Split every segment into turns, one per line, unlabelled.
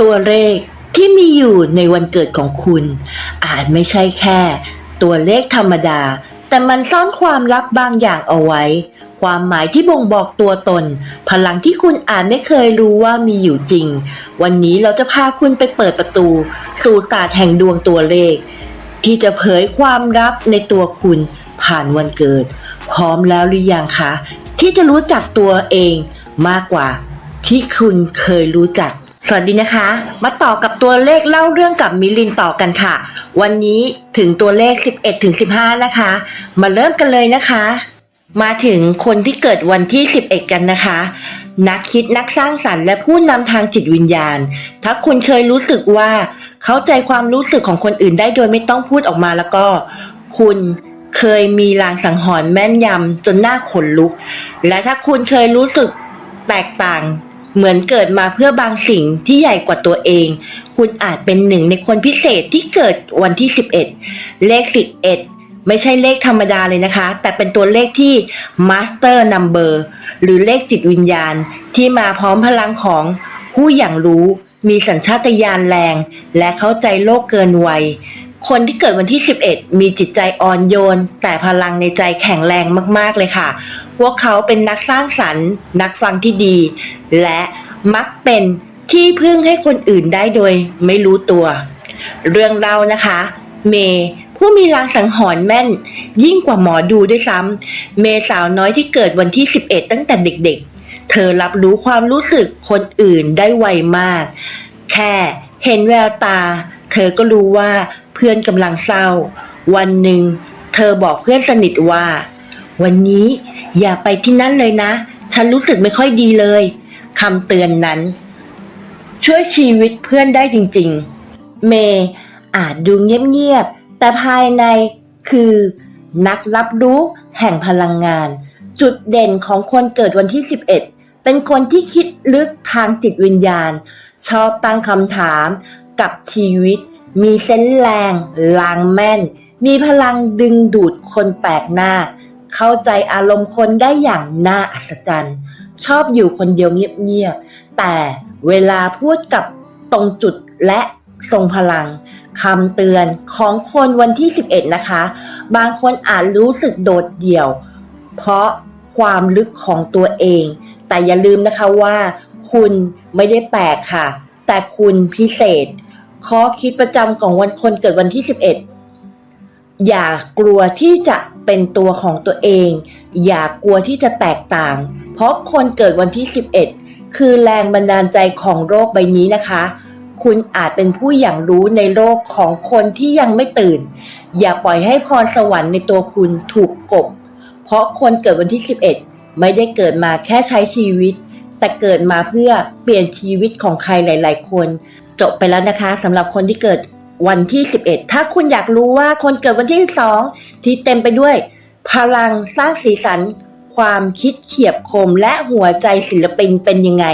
ตัวเลขที่มีอยู่ในวันเกิดของคุณ อาจไม่ใช่แค่ ตัวเลขธรรมดา แต่มันซ่อนความลับบางอย่างเอาไว้ ความหมายที่บ่งบอกตัวตน พลังที่คุณอาจไม่เคยรู้ว่ามีอยู่จริง วันนี้เราจะพาคุณไปเปิดประตู สู่ศาสตร์แห่งดวงตัวเลข ที่จะเผยความลับในตัวคุณผ่านวันเกิด พร้อมแล้วหรือยังคะ ที่จะรู้จักตัวเองมากกว่าที่คุณเคยรู้จัก สวัสดีนะคะ มาต่อกับตัวเลขเล่าเรื่องกับมิลินต่อกันค่ะ วันนี้ถึงตัวเลข 11ถึง15 นะคะ มาเริ่มกันเลยนะคะ มาถึงคนที่เกิดวันที่ 11 กันนะคะ นักคิดนักสร้างสรรค์และผู้นำทางจิตวิญญาณ ถ้าคุณเคยรู้สึกว่าเข้าใจความรู้สึกของคนอื่นได้โดยไม่ต้องพูดออกมาแล้วก็ คุณเคยมีลางสังหรณ์แม่นยำจนหน้าขนลุก และถ้าคุณเคยรู้สึกแตกต่าง เหมือนเกิดมาเพื่อบางสิ่งที่ใหญ่กว่าตัวเอง คุณอาจเป็นหนึ่งในคนพิเศษที่เกิดวันที่ 11 เลข 11 ไม่ใช่เลขธรรมดาเลยนะคะ แต่เป็นตัวเลขที่ Master Number หรือเลขจิตวิญญาณ ที่มาพร้อมพลังของผู้อย่างรู้ มีสัญชาตญาณแรง และเข้าใจโลกเกินวัย คนที่เกิดวันที่ 11 มีจิตใจอ่อนโยน แต่พลังในใจแข็งแรงมากๆเลยค่ะ พวกเขาเป็นนักสร้างสรรค์ นักฟังที่ดี และมักเป็นที่พึ่งให้คนอื่นได้โดยไม่รู้ตัว เรื่องเล่านะคะ เมย์ผู้มีลางสังหรณ์แม่น ยิ่งกว่าหมอดูด้วยซ้ำเมย์สาวน้อยที่เกิดวันที่ 11 ตั้งแต่เด็กๆ เธอรับรู้ความรู้สึกคนอื่นได้ไวมาก แค่เห็นแววตา เธอก็รู้ว่า พื่อนกำลังเศร้า วันหนึ่ง เธอบอกเพื่อนสนิทว่า วันนี้อย่าไปที่นั่นเลยนะ ฉันรู้สึกไม่ค่อยดีเลยคำเตือนนั้น ช่วยชีวิตเพื่อนได้จริง ๆ เมย์อาจดูเงียบๆแต่ภายในคือ นักรับรู้แห่งพลังงาน จุดเด่นของคนเกิดวันที่ 11 เป็นคนที่คิดลึกทางจิตวิญญาณ ชอบตั้งคำถามกับชีวิต มีเส้นส์แรงลางแม่น มีพลังดึงดูดคนแปลกหน้า เข้าใจอารมณ์คนได้อย่างน่าอัศจรรย์ ชอบอยู่คนเดียวเงียบๆ แต่เวลาพูดกับตรงจุดและทรงพลังคำเตือนของคนวันที่ 11 นะคะ บางคนอาจรู้สึกโดดเดี่ยว เพราะความลึกของตัวเอง แต่อย่าลืมนะคะว่า คุณไม่ได้แปลกค่ะ แต่คุณพิเศษ ข้อคิดประจำของวันคนเกิดวันที่ 11 อย่ากลัวที่จะเป็นตัวของตัวเอง อย่ากลัวที่จะแตกต่าง เพราะคนเกิดวันที่ 11 คือแรงบันดาลใจของโลกใบนี้นะคะ คุณอาจเป็นผู้อย่างรู้ในโลกของคนที่ยังไม่ตื่น อย่าปล่อยให้พรสวรรค์ในตัวคุณถูกกบ เพราะคนเกิดวันที่ 11 ไม่ได้เกิดมาแค่ใช้ชีวิต แต่เกิดมาเพื่อเปลี่ยนชีวิตของใครหลาย ๆ คน จบไปแล้วนะคะสำหรับคนที่เกิดวันที่ 11 ถ้าคุณอยากรู้ว่าคนเกิดวันที่ 12 ที่เต็มไปด้วย พลังสร้างสีสัน ความคิดเขียบคมและหัวใจศิลปินเป็นยังไง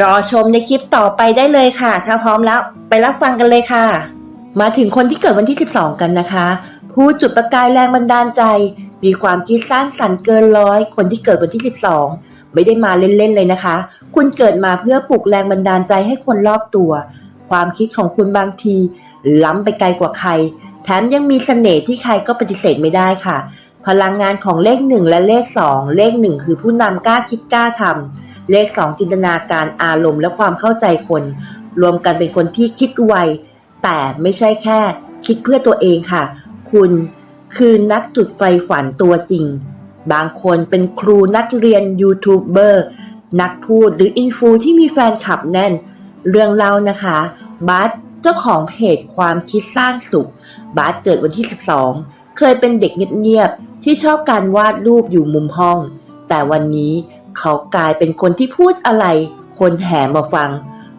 รอชมในคลิปต่อไปได้เลยค่ะ ถ้าพร้อมแล้วไปรับฟังกันเลยค่ะ มาถึงคนที่เกิดวันที่ 12 กันนะคะ ผู้จุดประกายแรงบันดาลใจ มีความคิดสร้างสรรค์เกินร้อย คนที่เกิดวันที่ 12 ไม่ได้มาเล่นๆเลยนะคะ คุณเกิดมาเพื่อปลุกแรงบันดาลใจให้คนรอบตัว ความคิดของคุณบางที ล้ำไปไกลกว่าใคร แถมยังมีเสน่ห์ที่ใครก็ปฏิเสธไม่ได้ค่ะ พลังงานของเลขหนึ่งและเลขสองเลขหนึ่งคือผู้นำกล้าคิดกล้าทำเลขสองจินตนาการอารมณ์และความเข้าใจคน รวมกันเป็นคนที่คิดไวแต่ไม่ใช่แค่ คิดเพื่อตัวเองค่ะ คุณคือนักจุดไฟฝันตัวจริง บางคนเป็นครูนักเรียนยูทูบเบอร์นักพูดหรืออินฟูที่มีแฟนคลับแน่น เรื่องเล่านะคะบัสเจ้าของเพจความคิดสร้างสุขบัสเกิดวันที่ 12 เคยเป็นเด็กเงียบๆที่ชอบการวาดรูปอยู่มุมห้อง แต่วันนี้เขากลายเป็นคนที่พูดอะไร คนแห่มาฟัง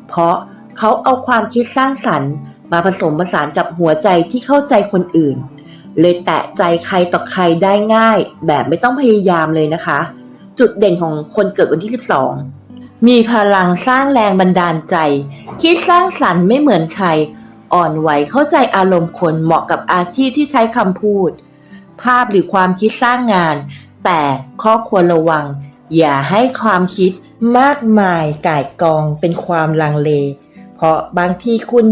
เพราะเขาเอาความคิดสร้างสรรค์ มาผสมผสานกับหัวใจที่เข้าใจคนอื่น เลยแตะใจใครต่อใครได้ง่าย แบบไม่ต้องพยายามเลยนะคะ จุดเด่นของคนเกิดวันที่ 12 มีพลังสร้างแรงบันดาลใจ คิดสร้างสรรค์ไม่เหมือนใคร อ่อนไหวเข้าใจอารมณ์คนเหมาะกับอาชีพที่ใช้คำพูด ภาพหรือความคิดสร้างงาน แต่ข้อควรระวัง อย่าให้ความคิดมากมายก่ายกองเป็นความลังเล เพราะบางทีคุณ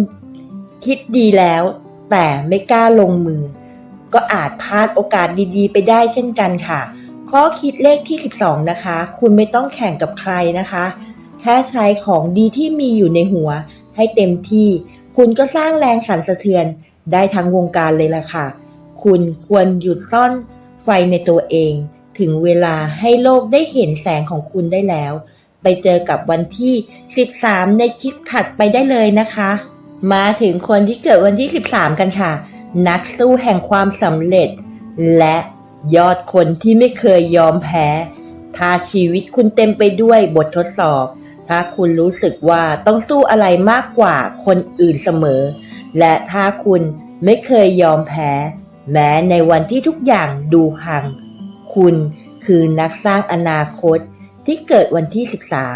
คิดดีแล้ว แต่ไม่กล้าลงมือ ก็อาจพลาดโอกาสดีๆ ไปได้เช่นกันค่ะ ข้อคิดเลขที่ 12 นะคะ คุณไม่ต้องแข่งกับใครนะคะ แค่ใช้ของดีที่มีอยู่ในหัว ให้เต็มที่ คุณก็สร้างแรงสั่นสะเทือนได้ทั้งวงการเลยล่ะค่ะ คุณควรหยุดซ่อนไฟในตัวเอง ถึงเวลาให้โลกได้เห็นแสงของคุณได้แล้ว ไปเจอกับวันที่ 13 ในคลิปถัดไปได้เลยนะคะ มาถึงคนที่เกิดวันที่ 13 กันค่ะ นักสู้แห่งความสำเร็จ และ ยอดคนที่ไม่เคยยอมแพ้ ถ้าชีวิตคุณเต็มไปด้วยบททดสอบ ถ้าคุณรู้สึกว่าต้องสู้อะไรมากกว่าคนอื่นเสมอ และถ้าคุณไม่เคยยอมแพ้ แม้ในวันที่ทุกอย่างดูห่างคุณคือนักสร้างอนาคตที่เกิดวันที่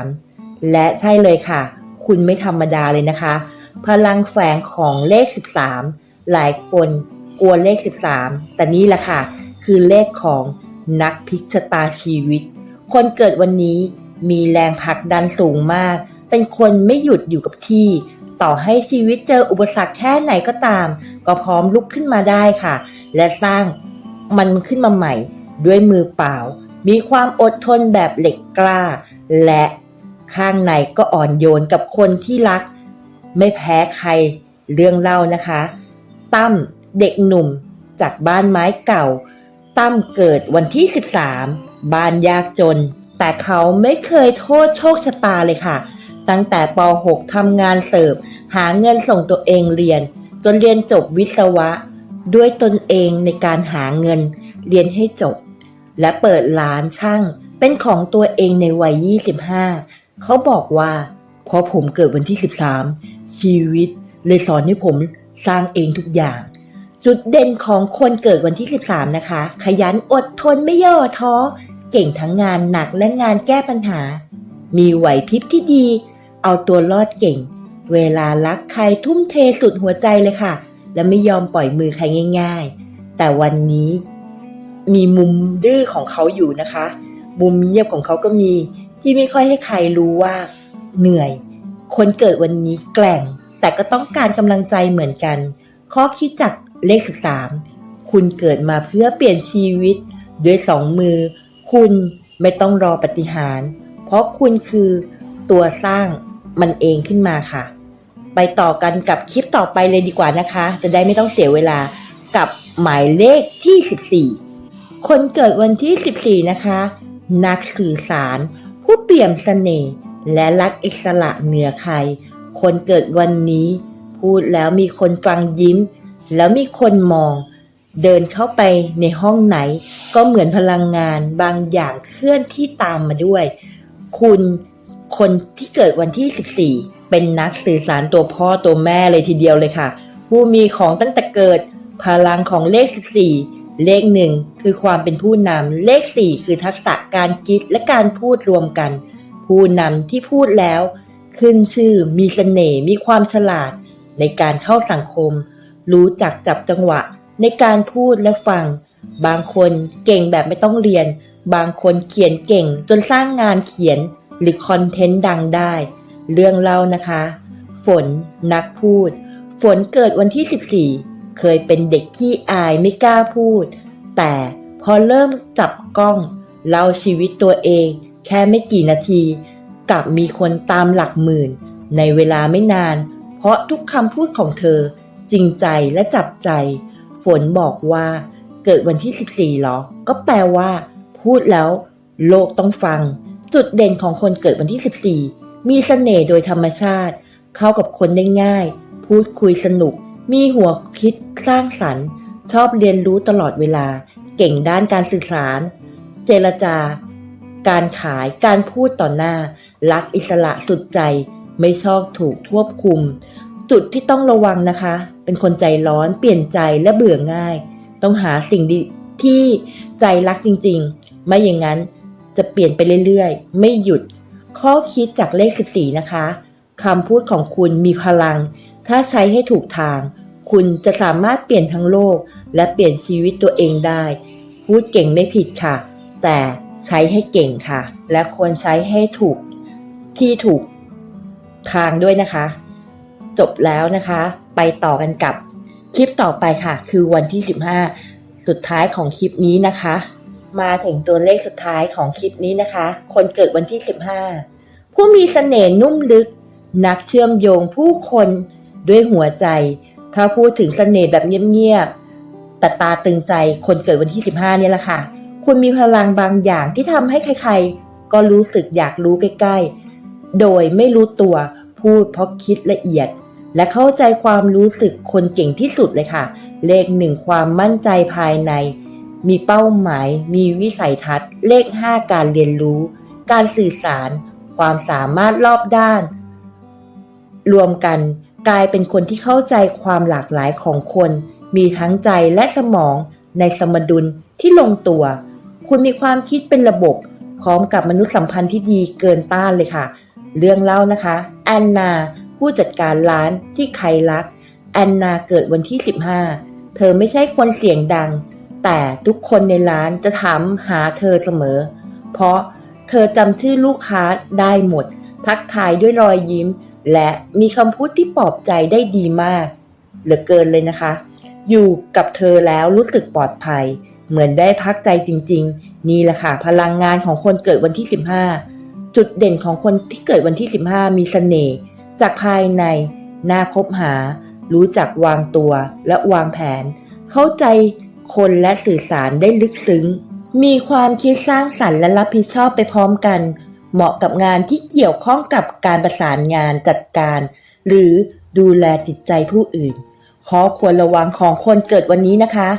13 และใช่เลยค่ะ คุณไม่ธรรมดาเลยนะคะ พลังแฝงของเลข 13 หลายคนกลัวเลข 13 แต่นี่แหละค่ะ คือเลขของนักพลิกชะตาชีวิต คนเกิดวันนี้มีแรงผลักดันสูงมาก เป็นคนไม่หยุดอยู่กับที่ ต่อให้ชีวิตเจออุปสรรคแค่ไหนก็ตาม ก็พร้อมลุกขึ้นมาได้ค่ะ และสร้างมันขึ้นมาใหม่ ด้วยมือเปล่า มีความอดทนแบบเหล็กกล้า และข้างในก็อ่อนโยนกับคนที่รัก ไม่แพ้ใครเรื่องเล่านะคะ ตั้มเด็กหนุ่มจากบ้านไม้เก่า ตั้มเกิดวันที่ 13 บ้านยากจน แต่เขาไม่เคยโทษโชคชะตาเลยค่ะ ตั้งแต่ป .6 ทำงานเสิร์ฟ หาเงินส่งตัวเองเรียน จนเรียนจบวิศวะ ด้วยตนเองในการหาเงิน เรียนให้จบ และเปิดร้านช่าง เป็นของตัวเองในวัย 25 เขาบอกว่าเพราะผมเกิดวันที่ 13 ชีวิตเลยสอนให้ผมสร้างเองทุกอย่าง จุดเด่นของคนเกิดวันที่ 13 นะคะ ขยันอดทนไม่ย่อท้อ เก่งทั้งงานหนักและงานแก้ปัญหา มีไหวพริบที่ดี เอาตัวรอดเก่ง เวลารักใครทุ่มเทสุดหัวใจเลยค่ะ และไม่ยอมปล่อยมือใครง่าย ๆ แต่วันนี้ มีมุมดื้อของเขาอยู่นะคะ มุมเงียบของเขาก็มี ที่ไม่ค่อยให้ใครรู้ว่า เหนื่อย คนเกิดวันนี้แกล่ง แต่ก็ต้องการกำลังใจเหมือนกัน ข้อคิดจาก เลข 13 คุณเกิดมาเพื่อเปลี่ยนชีวิต ด้วยสองมือ คุณไม่ต้องรอปฏิหาร เพราะคุณคือตัวสร้างมันเองขึ้นมาค่ะ ไปต่อกันกับคลิปต่อไปเลยดีกว่านะคะ จะได้ไม่ต้องเสียเวลากับหมายเลขที่ 14 คนเกิดวันที่ 14 นะคะ นักสื่อสาร ผู้เปี่ยมเสน่ห์และรักอิสระเหนือใคร คนเกิดวันนี้ พูดแล้วมีคนฟังยิ้ม แล้วมีคนมอง เดินเข้าไปในห้องไหน ก็เหมือนพลังงานบางอย่างเคลื่อนที่ตามมาด้วย คุณคนที่เกิดวันที่ 14 เป็นนักสื่อสารตัวพ่อตัวแม่เลยทีเดียวเลยค่ะ ผู้มีของตั้งแต่เกิด พลังของเลข 14 เลขหนึ่งคือความเป็นผู้นำเลข 4 คือทักษะการคิดและการพูดรวมกัน ผู้นำที่พูดแล้ว ขึ้นชื่อมีเสน่ห์มีความฉลาดในการเข้าสังคม รู้จักจับจังหวะ ในการพูดและฟัง บางคนเก่งแบบไม่ต้องเรียน บางคนเขียนเก่งจนสร้างงานเขียนหรือคอนเทนต์ดังได้ เรื่องเล่านะคะ ฝนนักพูด ฝนเกิดวันที่ 14 เคยเป็นเด็กขี้อายไม่กล้าพูด แต่พอเริ่มจับกล้อง เล่าชีวิตตัวเอง แค่ไม่กี่นาทีกลับมีคนตามหลักหมื่น ในเวลาไม่นาน เพราะทุกคำพูดของเธอ จริงใจและจับใจ ฝนบอกว่า เกิดวันที่ 14หรอ ก็แปลว่า พูดแล้ว โลกต้องฟัง จุดเด่นของคนเกิดวันที่ 14 มีเสน่ห์โดยธรรมชาติ เข้ากับคนได้ง่าย พูดคุยสนุก มีหัวคิดสร้างสรรค์ ชอบเรียนรู้ตลอดเวลา เก่งด้านการสื่อสาร เจรจา การขาย การพูดต่อหน้า รักอิสระสุดใจ ไม่ชอบถูกควบคุม จุดที่ต้องระวังนะคะ เป็นคนใจร้อนเปลี่ยนใจและเบื่อง่าย ต้องหาสิ่งดีที่ใจรักจริงๆ ไม่อย่างนั้นจะเปลี่ยนไปเรื่อยๆ ไม่หยุด ข้อคิดจากเลข 14 นะคะคำพูดของคุณมีพลัง ถ้าใช้ให้ถูกทาง คุณจะสามารถเปลี่ยนทั้งโลก และเปลี่ยนชีวิตตัวเองได้ พูดเก่งไม่ผิดค่ะ แต่ใช้ให้เก่งค่ะ และควรใช้ให้ถูกที่ถูกทางด้วยนะคะ จบแล้วนะคะ ไปต่อกันกับคลิปต่อไปค่ะ คือวันที่ 15 สุดท้ายของคลิปนี้นะคะ มาถึงตัวเลขสุดท้ายของคลิปนี้นะคะ คนเกิดวันที่ 15 ผู้มีเสน่ห์นุ่มลึก นักเชื่อมโยงผู้คนด้วยหัวใจ ถ้าพูดถึงเสน่ห์แบบเงียบๆแต่ตาตึงใจคนเกิดวันที่ 15เนี่ยแหละค่ะ คุณมีพลังบางอย่างที่ทำให้ใครๆ ก็รู้สึกอยากรู้ใกล้ๆ โดยไม่รู้ตัวพูดเพราะคิดละเอียด และเข้าใจความรู้สึกคนเก่งที่สุดเลยค่ะ เลขหนึ่งความมั่นใจภายใน มีเป้าหมาย มีวิสัยทัศน์ เลข 5 การเรียนรู้ การสื่อสาร ความสามารถรอบด้าน รวมกันกลายเป็นคนที่เข้าใจความหลากหลายของคน มีทั้งใจและสมองในสมดุลที่ลงตัว คุณมีความคิดเป็นระบบ พร้อมกับมนุษยสัมพันธ์ที่ดีเกินต้านเลยค่ะ เรื่องเล่านะคะ แอนนา ผู้จัดการร้านที่ใครรัก แอนนาเกิดวันที่ 15 เธอไม่ใช่คนเสียงดัง แต่ทุกคนในร้านจะถามหาเธอเสมอ เพราะเธอจำชื่อลูกค้าได้หมด ทักทายด้วยรอยยิ้ม และมีคำพูดที่ปลอบใจได้ดีมาก เหลือเกินเลยนะคะ อยู่กับเธอแล้วรู้สึกปลอดภัย เหมือนได้พักใจจริง ๆ นี่แหละค่ะพลังงานของคนเกิดวันที่ 15 จุดเด่นของคนที่เกิดวันที่ 15 มีเสน่ห์ จากภายในน่าคบหา รู้จักวางตัวและวางแผน เข้าใจคนและสื่อสารได้ลึกซึ้ง มีความคิดสร้างสรรค์และรับผิดชอบไปพร้อมกัน เหมาะกับงานที่เกี่ยวข้องกับการประสานงานจัดการ หรือดูแลจิตใจผู้อื่น ข้อควรระวังของคนเกิดวันนี้นะคะ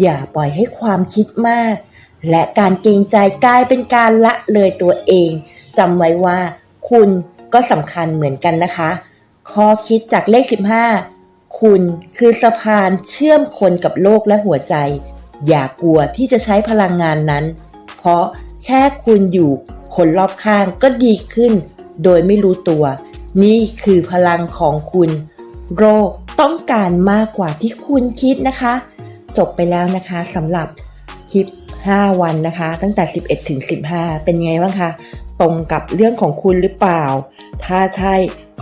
อย่าปล่อยให้ความคิดมาก และการเกรงใจกลายเป็นการละเลยตัวเองจำไว้ว่า คุณ ก็สำคัญเหมือนกันนะคะ ข้อคิดจากเลข 15 คุณคือสะพานเชื่อมคนกับโลกและหัวใจ อย่ากลัวที่จะใช้พลังงานนั้น เพราะแค่คุณอยู่คนรอบข้างก็ดีขึ้น โดยไม่รู้ตัว นี่คือพลังของคุณ โรคต้องการมากกว่าที่คุณคิดนะคะ จบไปแล้วนะคะสำหรับคลิป 5 วันนะคะ ตั้งแต่ 11 ถึง 15 เป็นไงบ้างคะ ตรงกับเรื่องของคุณหรือเปล่า ถ้าใช่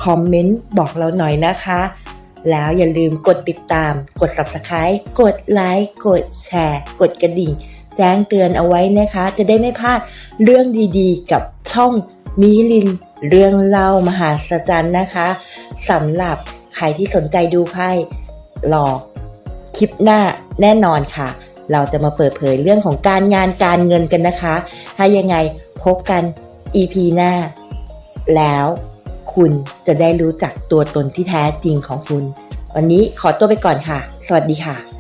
คอมเมนต์บอกเราหน่อยนะคะ แล้วอย่าลืมกดติดตาม กด subscribe กดไลค์กดแชร์ กดกระดิ่ง แจ้งเตือนเอาไว้นะคะ จะได้ไม่พลาดเรื่องดีๆ กับช่องมิลิน เรื่องเล่ามหาสจรรย์นะคะสำหรับใครที่สนใจดูไพ่รอคลิปหน้าแน่นอนค่ะ เราจะมาเปิดเผยเรื่องของการงานการเงินกันนะคะ ถ้ายังไงพบกัน EP หน้า แล้วคุณจะได้รู้จักตัวตนที่แท้จริงของคุณ วันนี้ขอตัวไปก่อนค่ะ สวัสดีค่ะ